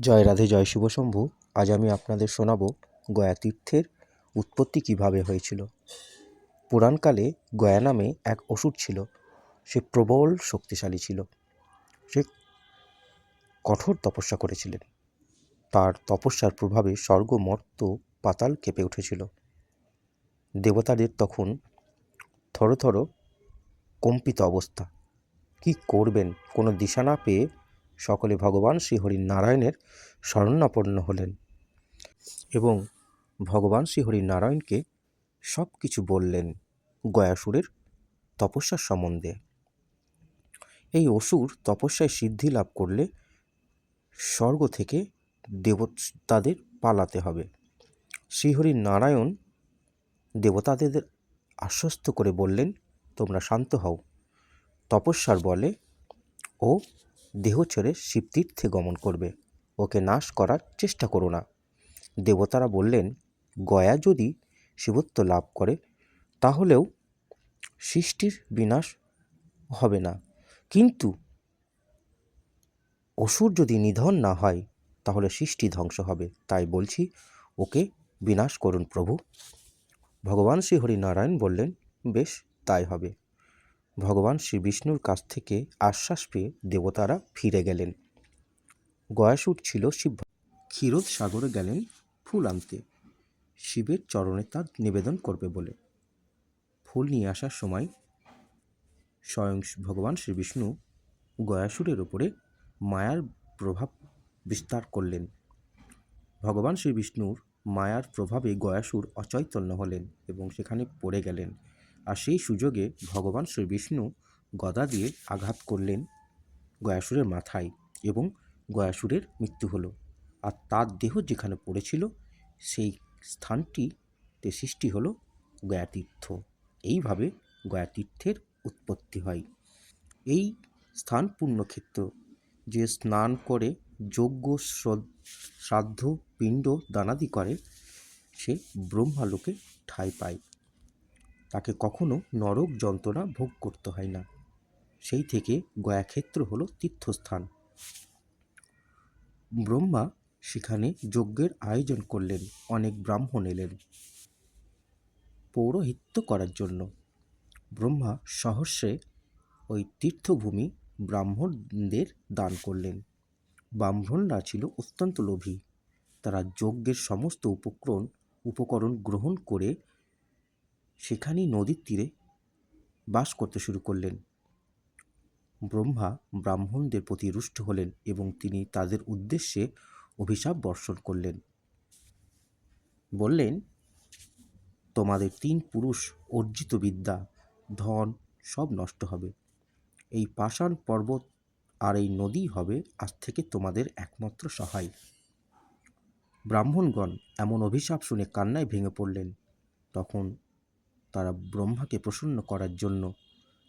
জয় রাধে, জয় শুভ শম্ভু। আজ আমি আপনাদের শোনাবো গয়া তীর্থের উৎপত্তি কীভাবে হয়েছিল। পুরাণকালে গয়া নামে এক অসুর ছিল। সে প্রবল শক্তিশালী ছিল। সে কঠোর তপস্যা করেছিলেন। তার তপস্যার প্রভাবে স্বর্গ মর্ত পাতাল কেঁপে উঠেছিল। দেবতাদের তখন থরথর কম্পিত অবস্থা। কি করবেন? কোনো দিশা না পেয়ে সকলে ভগবান শ্রীহরি নারায়ণের শরণাপন্ন হলেন এবং ভগবান শ্রীহরি নারায়ণকে সব কিছু বললেন গয়াসুরের তপস্যার সম্বন্ধে। এই অসুর তপস্যায় সিদ্ধি লাভ করলে স্বর্গ থেকে দেবতাদের পালাতে হবে। শ্রীহরি নারায়ণ দেবতাদের আশ্বস্ত করে বললেন, তোমরা শান্ত হও। তপস্যার বলে, ও দেহ ছেড়ে শিবতীর্থে গমন করবে। ওকে নাশ করার চেষ্টা করো না। দেবতারা বললেন, গয়া যদি শিবত্ব লাভ করে, তাহলেও সৃষ্টির বিনাশ হবে না। কিন্তু অসুর যদি নিধন না হয়, তাহলে সৃষ্টি ধ্বংস হবে। তাই বলছি, ওকে বিনাশ করুন প্রভু। ভগবান শ্রী হরিনারায়ণ বললেন, বেশ, তাই হবে। ভগবান শ্রী বিষ্ণুর কাছ থেকে আশ্বাস পেয়ে দেবতারা ফিরে গেলেন। গয়াসুর ছিল শিব ক্ষীরোদ সাগরে গেলেন ফুল আনতে। শিবের চরণে তার নিবেদন করবে বলে। ফুল নিয়ে আসার সময় স্বয়ং ভগবান শ্রী বিষ্ণু গয়াসুরের উপরে মায়ার প্রভাব বিস্তার করলেন। ভগবান শ্রী বিষ্ণুর মায়ার প্রভাবে গয়াসুর অচৈতন্য হলেন এবং সেখানে পড়ে গেলেন। আর সেই সুযোগে ভগবান শ্রী বিষ্ণু গদা দিয়ে আঘাত করলেন গয়াসুরের মাথায় এবং গয়াসুরের মৃত্যু হলো। আর তার দেহ যেখানে পড়েছিল, সেই স্থানটিতে সৃষ্টি হলো গয়াতীর্থ। এইভাবে গয়াতীর্থের উৎপত্তি হয়। এই স্থান পুণ্যক্ষেত্র যে স্নান করে যজ্ঞ শ্রাদ্ধ, পিণ্ড দানাদি করে, সে ব্রহ্মালোকে ঠাঁই পায়। তাকে কখনো নরক যন্ত্রণা ভোগ করতে হয় না। সেই থেকে গয়াক্ষেত্র হল তীর্থস্থান। ব্রহ্মা সেখানে যজ্ঞের আয়োজন করলেন, অনেক ব্রাহ্মণ এলেন। পৌরোহিত্য করার জন্য। ব্রহ্মা সহস্রে ওই তীর্থভূমি ব্রাহ্মণদের দান করলেন। ব্রাহ্মণরা ছিল অত্যন্ত লোভী। তারা যজ্ঞের সমস্ত উপকরণ উপকরণ গ্রহণ করে সেখানেই নদীর তীরে বাস করতে শুরু করলেন। ব্রহ্মা ব্রাহ্মণদের প্রতি রুষ্ট হলেন এবং তিনি তাদের উদ্দেশ্যে অভিশাপ বর্ষণ করলেন। বললেন, তোমাদের তিন পুরুষ, অর্জিত বিদ্যা, ধন সব নষ্ট হবে। এই পাষাণ পর্বত আর এই নদী হবে আজ থেকে তোমাদের একমাত্র সহায়। ব্রাহ্মণগণ এমন অভিশাপ শুনে কান্নায় ভেঙে পড়লেন। তখন ব্রহ্মাকে প্রসন্ন করার জন্য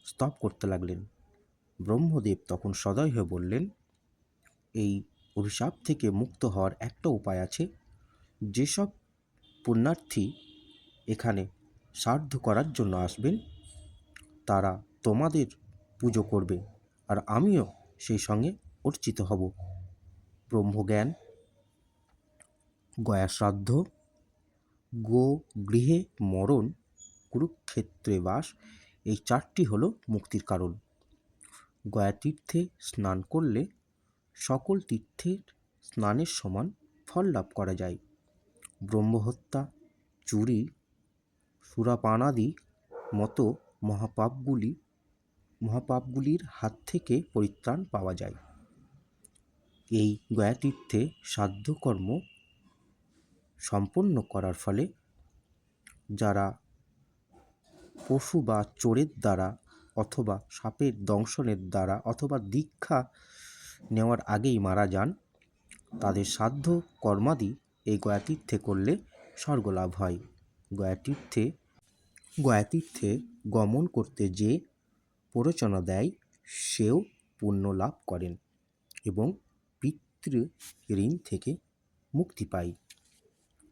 স্তব করতে লাগলেন। ব্রহ্মদেব তখন সদয় হয়ে বললেন, এই অভিশাপ থেকে মুক্ত হওয়ার একটা উপায় আছে। যেসব পুণ্যার্থী এখানে সাধ্য করার জন্য আসবেন, তারা তোমাদের পুজো করবে আর আমিও সেই সঙ্গে অর্চিত হব। ব্রহ্মজ্ঞান গয়া শ্রাদ্ধ গো গৃহে মরণ কুরুক্ষেত্রে বাস, এই চারটি হলো মুক্তির কারণ। গয়া তীর্থে স্নান করলে সকল তীর্থের স্নানের সমান ফল লাভ করা যায়। ব্রহ্মহত্যা, চুরি, সুরাপানাদি মতো মহাপাপগুলি, মহাপাপগুলির হাত থেকে পরিত্রাণ পাওয়া যায়। এই গয়াতীর্থে সাধ্যকর্ম সম্পন্ন করার ফলে যারা পশু বা চোরের দ্বারা অথবা সাপের দংশনের দ্বারা অথবা দীক্ষা নেওয়ার আগেই মারা যান, তাদের সাধ্য কর্মাদি এই গয়াতীর্থে করলে স্বর্গলাভ হয়। গয়াতীর্থে গয়াতীর্থে গমন করতে যে প্ররোচনা দেয়, সেও পুণ্য লাভ করেন এবং পিতৃ ঋণ থেকে মুক্তি পায়।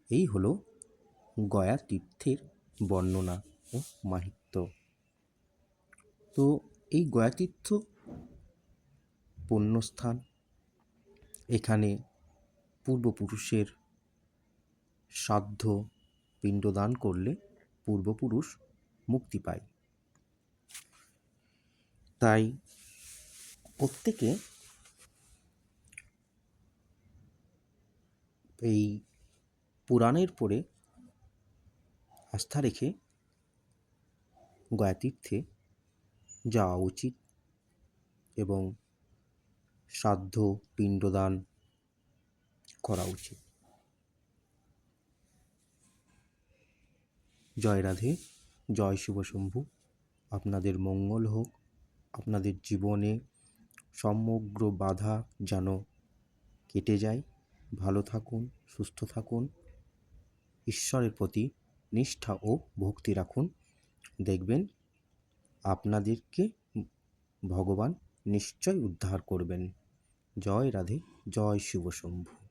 এই হলো গয়া তীর্থের বর্ণনা। ও মাহিত্য। তো এই গয়াতীর্থ পুণ্যস্থান, এখানে পূর্বপুরুষের শ্রাদ্ধ পিণ্ডদান করলে পূর্বপুরুষ মুক্তি পায়। তাই প্রত্যেকে এই পুরাণের পরে আস্থা রেখে গয়াতীর্থে যাওয়া উচিত এবং শ্রাদ্ধ পিণ্ডদান করা উচিত। জয় রাধে, জয় শিব শম্ভু। আপনাদের মঙ্গল হোক, আপনাদের জীবনে সমগ্র বাধা যেন কেটে যায়। ভালো থাকুন, সুস্থ থাকুন, ঈশ্বরের প্রতি নিষ্ঠা ও ভক্তি রাখুন। দেখবেন আপনাদেরকে ভগবান নিশ্চয় উদ্ধার করবেন। জয় রাধে জয় শুভ শম্ভু।